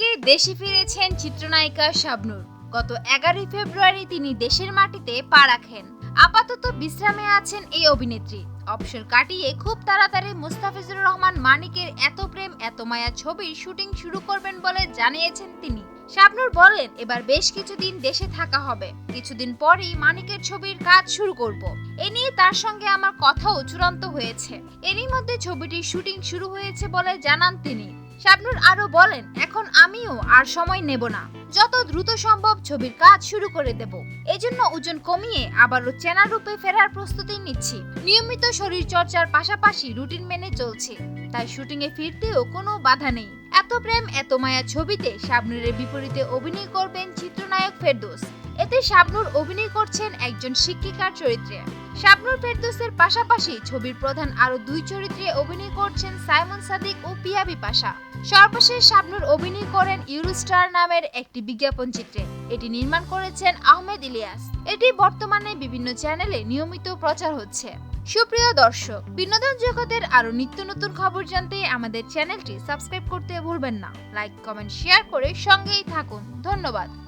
দেশে ফিরেছেন চিত্রনায়িকা শাবনূর। গত এগারোই ফেব্রুয়ারি তিনি দেশের মাটিতে পা রাখেন। আপাতত বিশ্রামে আছেন এই অভিনেত্রী। অবসর কাটিয়ে খুব তাড়াতাড়ি মুস্তাফিজুর রহমান মানিকের এত প্রেম, এত মায়া ছবির শুটিং শুরু করবেন বলে জানিয়েছেন তিনি। শাবনূর বলেন, এবার বেশ কিছুদিন দেশে থাকা হবে। কিছুদিন পরেই মানিকের ছবির কাজ শুরু করব। এ নিয়ে তার সঙ্গে আমার কথাও চূড়ান্ত হয়েছে। এরই মধ্যে ছবিটির শুটিং শুরু হয়েছে বলে জানান তিনি। শাবনুর আরও বলেন, এখন আমিও আর সময় নেব না। যত দ্রুত সম্ভব ছবির কাজ শুরু করে দেব। এজন্য ওজন কমিয়ে আবারও চেনা রূপে ফেরার প্রস্তুতি নিচ্ছি। নিয়মিত শরীর চর্চার পাশাপাশি রুটিন মেনে চলছে। তাই শুটিং এ ফিরতেও কোনো বাধা নেই। এত প্রেম, এত মায়া ছবিতে শাবনুরের বিপরীতে অভিনয় করবেন চিত্রনায়ক ফেরদৌস। এতে শাবনুর অভিনয় করছেন একজন শিক্ষিকার চরিত্রে। শাবনুর ফেরদৌসের পাশাপাশি ছবির প্রধান আরও দুই চরিত্রে অভিনয় করছেন সাইমন সাদিক ও পিয়া বিপাশা সর্বশেষ শাবনুর অভিনয় করেন ইউরোস্টার নামের একটি বিজ্ঞাপন চিত্রে। এটি নির্মাণ করেছেন আহমেদ ইলিয়াস। এটি বর্তমানে বিভিন্ন চ্যানেলে নিয়মিত প্রচার হচ্ছে। সুপ্রিয় দর্শক, বিনোদন জগতের আরও নিত্য নতুন খবর জানতে আমাদের চ্যানেলটি সাবস্ক্রাইব করতে ভুলবেন না। লাইক, কমেন্ট, শেয়ার করে সঙ্গেই থাকুন। ধন্যবাদ।